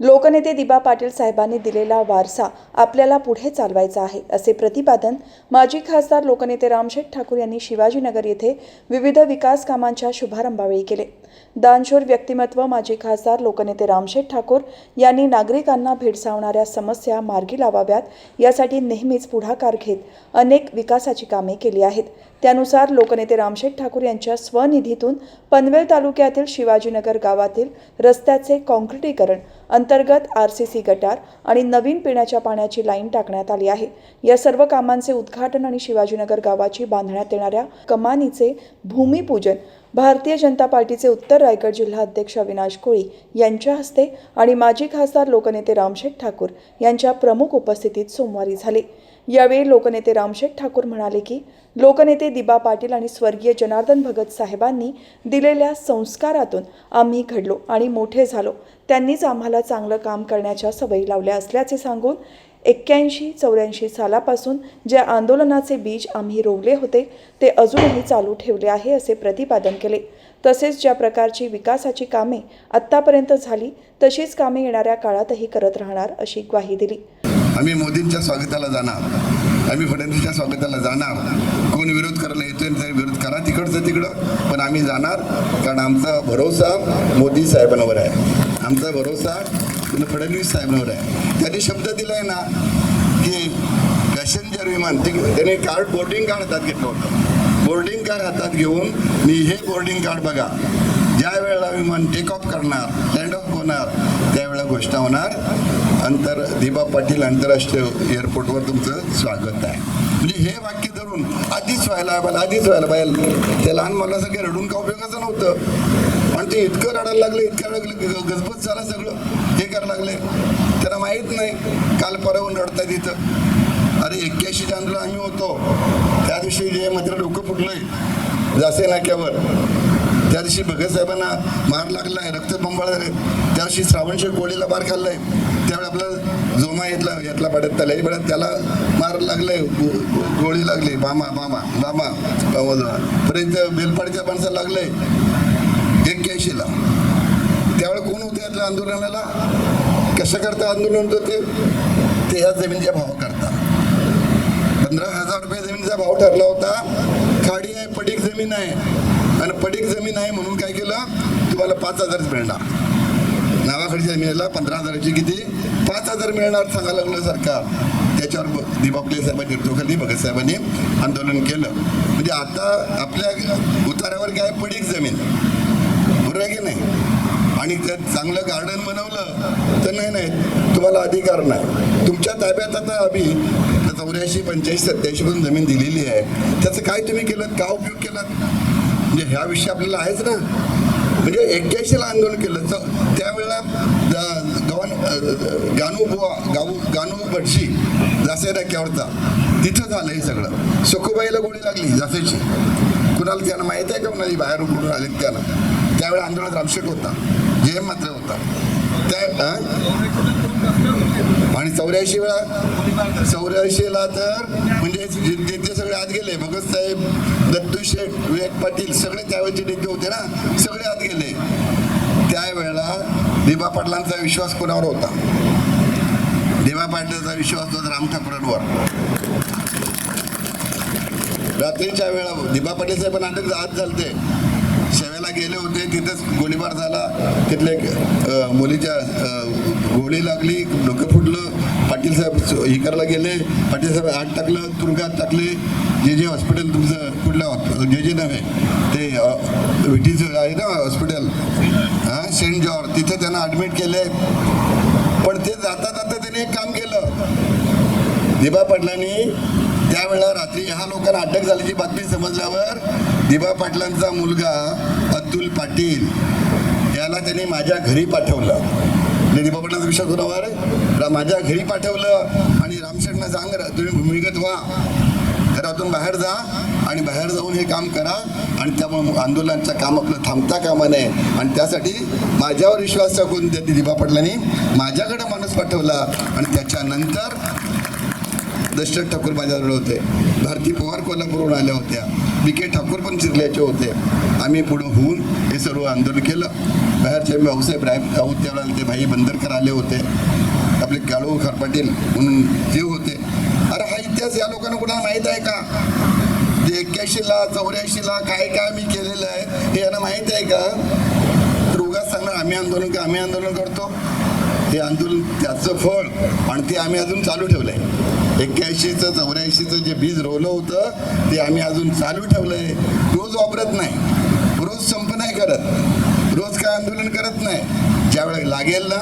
लोकनेते दिबा पाटील साहेबांनी दिलेला वारसा आपल्याला पुढे चालवायचा आहे असे प्रतिपादन माजी खासदार लोकनेते रामशेठ ठाकूर यांनी शिवाजीनगर येथे विविध विकास कामांच्या शुभारंभावेळी केले. दानशूर व्यक्तिमत्व माजी खासदार लोकनेते रामशेठ ठाकूर यांनी नागरिकांना भेडसावणाऱ्या समस्या मार्गी लावाव्यात यासाठी नेहमीच पुढाकार घेत अनेक विकासाची कामे केली आहेत. त्यानुसार लोकनेते रामशेठ ठाकूर यांच्या स्वनिधीतून पनवेल तालुक्यातील शिवाजीनगर गावातील रस्त्याचे कॉन्क्रिटीकरण अंतर्गत आर सी सी गटार आणि नवीन पिण्याच्या पाण्याची लाईन टाकण्यात आली आहे. या सर्व कामांचे उद्घाटन आणि शिवाजीनगर गावाची बांधण्यात येणाऱ्या कमानीचे भूमिपूजन भारतीय जनता पार्टीचे उत्तर रायगड जिल्हा अध्यक्ष अविनाश कोळी यांच्या हस्ते आणि माजी खासदार लोकनेते रामशेठ ठाकूर यांच्या प्रमुख उपस्थितीत सोमवारी झाले. यावेळी लोकनेते रामशेठ ठाकूर म्हणाले की लोकनेते दिबा पाटील आणि स्वर्गीय जनार्दन भगत साहेबांनी दिलेल्या संस्कारातून आम्ही घडलो आणि मोठे झालो. त्यांनीच आम्हाला चांगलं काम करण्याच्या सवयी लावल्या असल्याचे सांगून एक्क्याऐंशी चौऱ्याऐंशी सालापासून ज्या आंदोलनाचे बीज आम्ही रोवले होते ते अजूनही चालू ठेवले आहे असे प्रतिपादन केले. तसेच ज्या प्रकारची विकासाची कामे आत्तापर्यंत झाली तशीच कामे येणाऱ्या काळातही करत राहणार अशी ग्वाही दिली. आम्ही मोदींच्या स्वागताला जाणार. आम्ही फडणवीसच्या स्वागताला जाणार. कोण विरोध करायला येतोय तरी विरोध करा तिकडचं तिकडं पण आम्ही जाणार कारण आमचा भरोसा मोदी साहेबांवर आहे. आमचा भरोसा फडणवीस साहेबांवर आहे. त्यांनी शब्द दिलाय ना की पॅसेंजर विमान ते त्याने कार्ड बोर्डिंग कार्ड हातात घेतलं होतं. बोर्डिंग कार्ड हातात घेऊन मी हे बोर्डिंग कार्ड बघा. ज्या वेळेला विमान टेक ऑफ करणार लँड ऑफ होणार त्यावेळेला घोषणा होणार. अंतर दिबा पाटील आंतरराष्ट्रीय एअरपोर्टवर तुमचं स्वागत आहे. म्हणजे हे वाक्य धरून आधीच व्हायला मला आधीच व्हायला पाहिजे. त्या लहान मुलासारखे रडून का उपयोगाचं नव्हतं? आणि ते इतकं रडायला लागले इतकं रडले गजबज झालं सगळं. हे करायला लागले. त्यांना माहीत नाही काल परवून रडतात तिथं अरे एक्क्याऐंशी आंदोलन आम्ही होतो. त्या दिवशी जे मात्र डोकं फुटलंय जासे नाक्यावर. त्या दिवशी भगतसाहेबांना मार लागलाय रक्तबंबाळ झाले त्या दिवशी श्रावणशे गोळीला मार खाल्लाय. त्यावेळी आपला जोमा येतला यातला पाड्यात त्याला पाड्यात त्याला मार लागलाय गो- गोळी लागली. मामा मामा मामा मामा पर्यंत बेलपाडीच्या माणसाला लागलंय. एक्क्याऐंशीला त्यावेळी कोण होते यातल्या आंदोलनाला? कसं करता आंदोलन होतं ते? ते ह्या जमिनीच्या भाव करता पंधरा हजार रुपये जमिनीचा भाव ठरला होता. खाडी आहे पडीक जमीन आहे. आणि पडीक जमीन आहे म्हणून काय केलं? तुम्हाला पाच हजारच मिळणार. नावाकडच्या जमिनीला पंधरा हजाराची किती? पाच हजार मिळणार सांगायला लागलं सरकार. त्याच्यावर दिबापले साहेबांनी नेतृत्वाखाली भगत साहेबांनी आंदोलन केलं. म्हणजे आता आपल्या उतारावर काय? पडीक जमीन. खरं आहे की नाही? आणि त्यात चांगलं गार्डन बनवलं तर नाही नाही तुम्हाला अधिकार नाही. तुमच्या ताब्यात आता आम्ही चौऱ्याऐंशी पंच्याऐंशी सत्याऐंशीपासून जमीन दिलेली आहे. त्याचं काय तुम्ही केलं? का उपयोग केला? म्हणजे ह्या विषय आपल्याला आहेच ना? म्हणजे एक्क्याऐंशीला आंदोलन केलं. तर त्यावेळेला ग- गव्हाण अ, गानू बुवा गाऊ गानू भटशी जासे नाक्यावरचा तिथं झालं हे सगळं. सखुबाईला गोळी लागली जासेची कुणाला त्यांना माहीत आहे का? कुणाली बाहेर कुठून आले त्यांना? त्यावेळी आंदोलन रामशेक होता जे मात्र होता त्या आणि चौऱ्याऐंशी वेळा चौऱ्याऐंशीला तर म्हणजे नेते सगळे आत गेले. भगत साहेब दत्तू शेठ विवेक पाटील सगळे त्यावेळेचे नेते होते ना? सगळे आत गेले. त्यावेळेला दिबा पाटलांचा विश्वास कोणावर होता? दिबा पाटलांचा विश्वास होता राम ठाकरेंवर. रात्रीच्या वेळा दिबा पाटील साहेब नाटक आत झालते. गेले होते तिथेच गोळीबार झाला. तिथले मुलीच्या गोळी लागली डोकं फुटलं. पाटील साहेब हे करायला गेले. पाटील साहेब आत टाकलं तुरुंगात टाकले. जे जे हॉस्पिटल तुमचं कुठलं जे जे नव्हे ते विटीचं आहे ना हॉस्पिटल? हां सेंट जॉर्ज तिथे त्यांना ॲडमिट केले. पण ते जाता जाता त्यांनी एक काम केलं. दिबा पाटलांनी त्यावेळेला रात्री ह्या लोकांना अटक झाल्याची बातमी समजल्यावर दिबा पाटलांचा मुलगा अतुल पाटील याला त्यांनी माझ्या घरी पाठवलं. आणि दिबा पाटलांचा विश्वास होणार माझ्या घरी पाठवलं आणि रामशेठना सांग तुम्ही भूमिगत व्हा. घरातून बाहेर जा आणि बाहेर जाऊन हे काम करा आणि त्यामुळे आंदोलनाचं काम आपलं थांबता कामा नये. आणि त्यासाठी माझ्यावर विश्वास टाकून त्यांनी दिबा पाटलांनी माझ्याकडे माणूस पाठवला आणि त्याच्यानंतर दशरथ ठाकूर माझ्याजवळ होते. भारती पवार कोल्हापूरहून आल्या होत्या. बी के ठाकूर पण चिरल्याचे होते. आम्ही पुढं होऊन हे सर्व आंदोलन केलं. बाहेरचे भाऊसाहेब राय राऊत त्यावेळेला ते भाई बंदरकर आले होते. आपले काळू खरपाटील म्हणून ते होते. अरे हा इतिहास या लोकांना कुणाला माहीत आहे का? ते एक्क्याऐंशीला चौऱ्याऐंशीला काय काय आम्ही केलेलं आहे हे यांना माहीत आहे का? तर उगाच सांगणार आम्ही आंदोलन की आम्ही आंदोलन करतो. हे आंदोलन त्याचं फळ आणि ते आम्ही अजून चालू ठेवलं आहे एक्क्याऐंशीचं चौऱ्याऐंशीचं जे बीज रोवलं होतं ते आम्ही अजून चालू ठेवलं आहे रोज वापरत नाही. रोज संप नाही करत. रोज काय आंदोलन करत नाही. ज्यावेळेला लागेल ना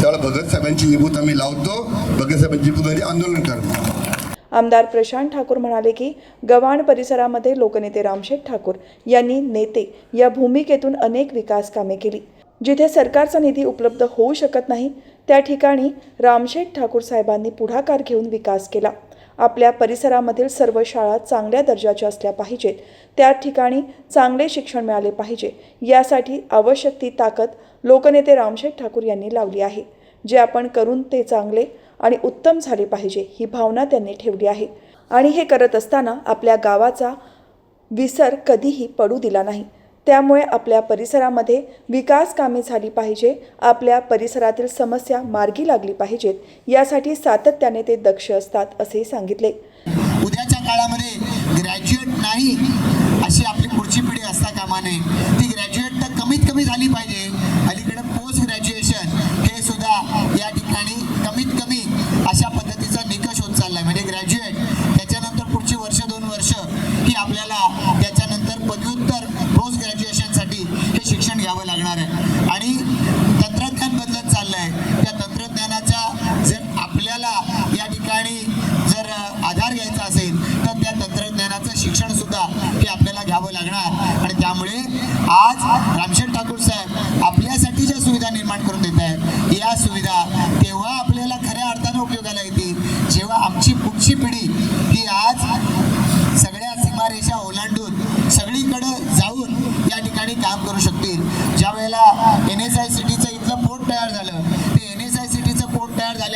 त्यावेळेला भगतसाहेबांची निभूत आम्ही लावतो. भगतसाहेबांची निभूत आंदोलन करतो. आमदार प्रशांत ठाकूर म्हणाले की गव्हाण परिसरामध्ये लोकनेते रामशेठ ठाकूर यांनी नेते या भूमिकेतून अनेक विकास कामे केली. जिथे सरकारचा निधी उपलब्ध होऊ शकत नाही त्या ठिकाणी रामशेठ ठाकूर साहेबांनी पुढाकार घेऊन विकास केला. आपल्या परिसरामधील सर्व शाळा चांगल्या दर्जाच्या असल्या पाहिजेत. त्या ठिकाणी चांगले शिक्षण मिळाले पाहिजे. यासाठी आवश्यक ती ताकद लोकनेते रामशेठ ठाकूर यांनी लावली आहे. जे आपण करून ते चांगले आणि उत्तम झाले पाहिजे ही भावना त्यांनी ठेवली आहे. आणि हे करत असताना आपल्या गावाचा विसर कधीही पडू दिला नाही. त्यामुळे आपल्या परिसरामध्ये विकास कामे झाली पाहिजे आपल्या परिसरातील समस्या मार्गी लागली पाहिजेत यासाठी सातत्याने ते दक्ष असतात असे सांगितले. उद्याच्या काळामध्ये ग्रॅज्युएट नाही अशी आपली पुढची पिढी असता कामा नये. ती ग्रॅज्युएट तर कमीत कमी झाली पाहिजे. अलीकडे पोस्ट ग्रॅज्युएशन हे सुद्धा या ठिकाणी कमीत कमी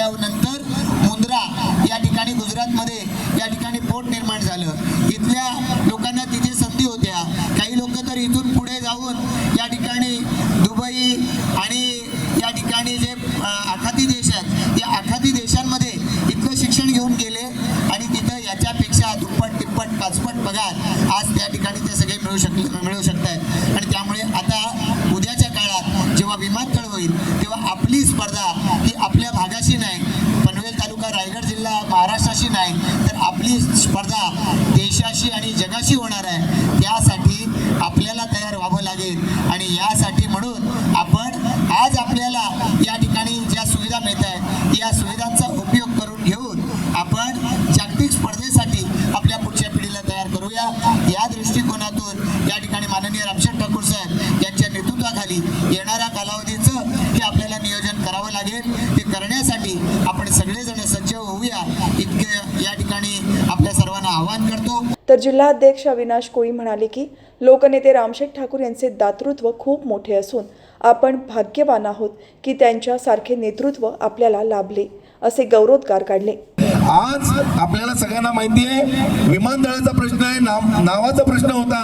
झाल्यानंतर मुंद्रा या ठिकाणी गुजरातमध्ये या ठिकाणी पोट निर्माण झालं. इथल्या लोकांना तिथे संधी होत्या. काही लोक तर इथून पुढे जाऊन या ठिकाणी दुबई आणि या ठिकाणी जे आखाती देश आहेत या आखाती देशांमध्ये इथलं शिक्षण घेऊन गेले आणि तिथं याच्यापेक्षा दुप्पट तिप्पट पाचपट पगार आज त्या ठिकाणी ते सगळे मिळू शक मिळू शकत आहेत आणि त्या जी स्पर्धा देशाशी आणि जगाशी होणार आहे त्यासाठी आपल्याला तयार व्हावं लागेल. आणि यासाठी म्हणून आपण आज आपल्याला या ठिकाणी ज्या सुविधा मिळत आहेत या सुविधांचा उपयोग करून घेऊन आपण जागतिक स्पर्धेसाठी आपल्या पुढच्या पिढीला तयार करूया. या दृष्टिकोनातून या ठिकाणी माननीय रामशेठ ठाकूर साहेब यांच्या नेतृत्वाखाली येणाऱ्या कालावधीचं हे आपल्याला नियोजन करावं लागेल. ते करण्यासाठी आपण सगळेजण सज्ज होऊया इतके या ठिकाणी आपल्या सर्वांना आवाहन करतो. तर जिल्हाध्यक्ष अविनाश कोळी म्हणाले की लोकनेते रामशेठ ठाकूर यांचे दातृत्व खूप मोठे असून आपण भाग्यवान आहोत की त्यांच्यासारखे नेतृत्व आपल्याला लाभले असे गौरवोद्गार काढले. आज आपल्याला सगळ्यांना माहिती आहे विमानतळाचा प्रश्न आहे नाव नावाचा प्रश्न होता.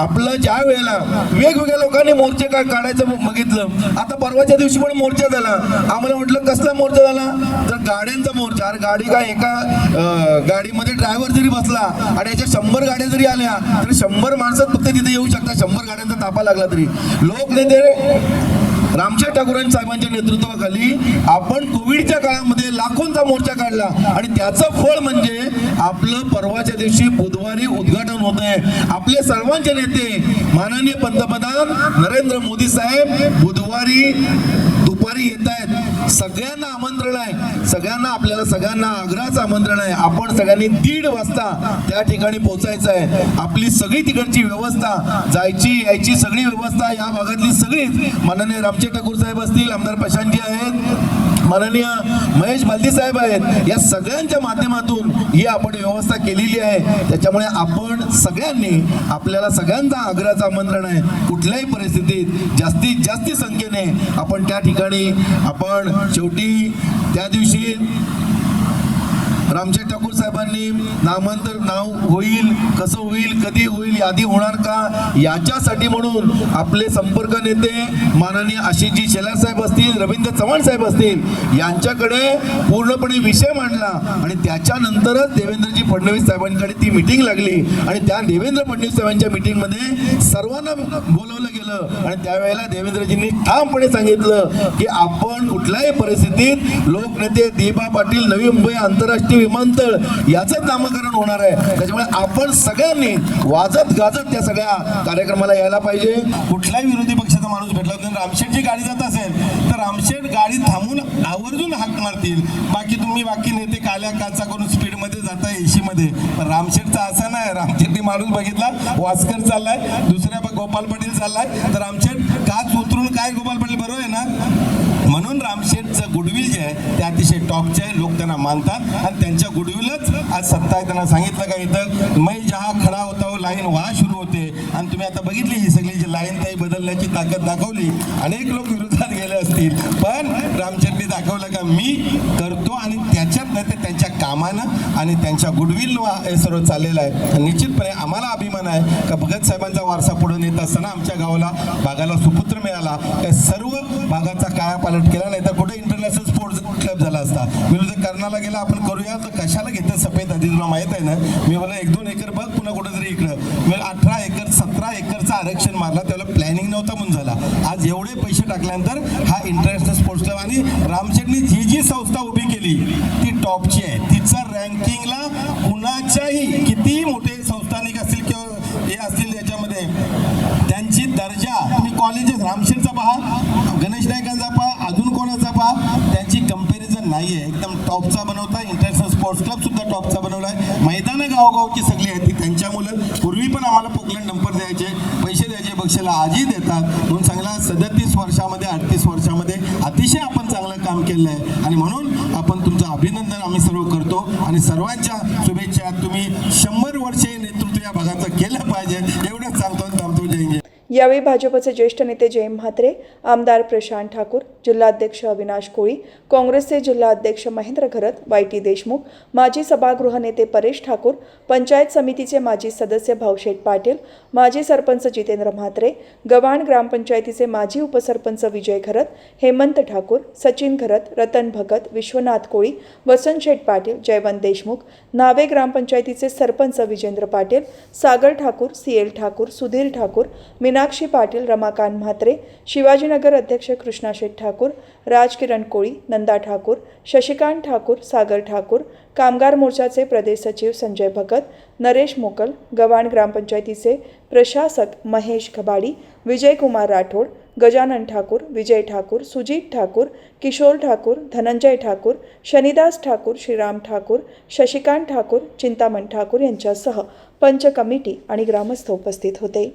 आपलं ज्या वेळेला वेगवेगळ्या लोकांनी मोर्चे का काढायचं बघितलं. आता परवाच्या दिवशी पण मोर्चा झाला. आम्हाला म्हटलं कसला मोर्चा झाला? तर गाड्यांचा मोर्चा. अरे गाडी काय एका गाडीमध्ये ड्रायव्हर जरी बसला आणि याच्या शंभर गाड्या जरी आल्या तरी शंभर माणसं फक्त तिथे येऊ शकतात. शंभर गाड्यांचा तापा लागला तरी. लोक नेते रामशेठ ठाकूरांनी साहेबांच्या नेतृत्वाखाली आपण कोविडच्या काळामध्ये लाखोंचा मोर्चा काढला. आणि त्याचं फळ म्हणजे आपलं परवाच्या दिवशी बुधवारी उद्घाटन होत आहे. आपले सर्वांचे नेते माननीय पंतप्रधान नरेंद्र मोदी साहेब बुधवारी दुपारी येत आहेत. सगळ्यांना आमंत्रण आहे. सगळ्यांना आपल्याला सगळ्यांना आग्रहाच आमंत्रण आहे. आपण सगळ्यांनी दीड वाजता त्या ठिकाणी पोहोचायचं आहे. आपली सगळी तिकडची व्यवस्था जायची यायची सगळी व्यवस्था या भागातली सगळीच माननीय रामचे ठाकूर साहेब असतील आमदार प्रशांतजी आहेत माननीय महेश बालदी साहेब आहेत. या सगळ्यांच्या माध्यमातून ही आपण व्यवस्था केलेली आहे. त्याच्यामुळे आपण सगळ्यांनी आपल्याला सगळ्यांचा आग्रहाचं आमंत्रण आहे. कुठल्याही परिस्थितीत जास्तीत जास्त संख्येने आपण त्या ठिकाणी आपण शेवटी त्या दिवशी रामजी ठाकूर साहेबांनी नामांतर नाव होईल कसं होईल कधी होईल यादी होणार का? याच्यासाठी म्हणून आपले संपर्क नेते माननीय आशिषजी शेलार साहेब असतील रवींद्र चव्हाण साहेब असतील यांच्याकडे पूर्णपणे विषय मांडला. आणि त्याच्यानंतरच देवेंद्रजी फडणवीस साहेबांकडे ती मिटिंग लागली. आणि त्या देवेंद्र फडणवीस साहेबांच्या मिटिंगमध्ये सर्वांना बोलवलं गेलं. आणि त्यावेळेला देवेंद्रजींनी ठामपणे सांगितलं की आपण कुठल्याही परिस्थितीत लोकनेते दिबा पाटील नवी मुंबई आंतरराष्ट्रीय विमानतळ याचं नामकरण होणार आहे. त्याच्यामुळे आपण सगळ्यांनी वाजत गाजत त्या सगळ्या कार्यक्रमाला यायला पाहिजे. कुठलाही विरोधी पक्षाचा माणूस भेटला तर रामशेठची गाडी जात असेल तर रामशेठ गाडी थांबून आवर्जून हाक मारतील. बाकी तुम्ही बाकी नेते काल्या काचा करून स्पीडमध्ये जाता एसी मध्ये पण रामशेठचा असा नाही. रामशेठनी माणूस बघितला वास्कर चाललाय दुसऱ्या गोपाल पाटील चाललाय. तर रामशेठ काच उतरून काय गोपाल पाटील? बरोबर आहे ना? म्हणून रामशेठचं गुडविल जे आहे ते अतिशय टॉपचे आहे लोक त्यांना मानतात. आणि त्यांच्या गुडविलच आज सत्ता आहे त्यांना सांगितलं का इथं मै जहा खडा होता लाईन वहा सुरू होते. आणि तुम्ही आता बघितली ही सगळी जी लाईन ताई बदलण्याची ताकद दाखवली. अनेक लोक विरोधात गेले असतील. पण रामचंद्रनी दाखवलं का मी करतो आणि त्याच्यात नाही त्यांच्या कामानं आणि त्यांच्या गुडविल हे सर्व चाललेलं आहे. निश्चितपणे आम्हाला अभिमान आहे का भगत साहेबांचा वारसा पुढे नेत असताना आमच्या गावाला भागाला सुपुत्र मिळाला. त्या सर्व भागाचा कायापालट केला नाही तर कुठे इंटरनॅशनल स्पोर्ट्स क्लब झाला असता. मी बोलतो कर्नाला गेला आपण करूया तर कशाला घेतं सफेद आधी तुला माहीत आहे ना? मी मला एक दोन एकर बघ पुन्हा कुठेतरी इकडं. मी अठरा एकर सतरा एकरचं आरक्षण मारला त्याला प्लॅनिंग नव्हता म्हणून झाला. आज एवढे पैसे टाकल्यानंतर हा इंटरनॅशनल स्पोर्ट्स क्लब आणि रामशेठनी जी जी संस्था उभी केली ती टॉपची आहे तिचा रँकिंगला कुणाच्याही किती मोठे संस्थानिक असतील किंवा हे असतील याच्यामध्ये त्यांची दर्जा तुम्ही कॉलेजेस रामशेरचा पहा गणेश नायकांचा पहा अजून कोणाचा पहा त्यांची कंपॅरिझन नाही आहे एकदम टॉपचा बनवता इंटरनॅशनल स्पोर्ट्स क्लब सुद्धा टॉपचा बनवला आहे मैदानं गावगावची सगळी आहेत ती त्यांच्या मुलं पूर्वी पण आम्हाला पोकलन नंबर द्यायचे पैसे द्यायचे बक्षीला आजही देतात. म्हणून चांगला सदतीस वर्षामध्ये अडतीस वर्षामध्ये अतिशय आपण चांगलं काम केलं आहे आणि म्हणून आपण अभिनंदन आम्ही सर्व करतो. आणि सर्वांच्या शुभेच्छा तुम्ही शंभर वर्षे नेतृत्व या भागाचं केलं पाहिजे एवढंच सांगतो आणि थांबतो जय हिंद. यावेळी भाजपचे ज्येष्ठ नेते जयंत म्हात्रे आमदार प्रशांत ठाकूर जिल्हाध्यक्ष अविनाश कोळी काँग्रेसचे जिल्हाध्यक्ष महेंद्र घरत वाय टी देशमुख माजी सभागृह नेते परेश ठाकूर पंचायत समितीचे माजी सदस्य भाऊशेठ पाटील माजी सरपंच जितेंद्र म्हात्रे गव्हाण ग्रामपंचायतीचे माजी उपसरपंच विजय घरत हेमंत ठाकूर सचिन घरत रतन भगत विश्वनाथ कोळी वसंत शेठ पाटील जयवंत देशमुख नावे ग्रामपंचायतीचे सरपंच विजेंद्र पाटील सागर ठाकूर सी एल ठाकूर सुधीर ठाकूर मीनाक्षी पाटील रमाकांत म्हात्रे शिवाजीनगर अध्यक्ष कृष्णाशेठ ठाकूर राजकिरण कोळी नंदा ठाकूर शशिकांत ठाकूर सागर ठाकूर कामगार मोर्चाचे प्रदेश सचिव संजय भगत नरेश मोकल गव्हाण ग्रामपंचायतीचे प्रशासक महेश खबाडी विजयकुमार राठोड गजानन ठाकूर विजय ठाकूर सुजीत ठाकूर किशोर ठाकूर धनंजय ठाकूर शनिदास ठाकूर श्रीराम ठाकूर शशिकांत ठाकूर चिंतामण ठाकूर यांच्यासह पंच कमिटी आणि ग्रामस्थ उपस्थित होते.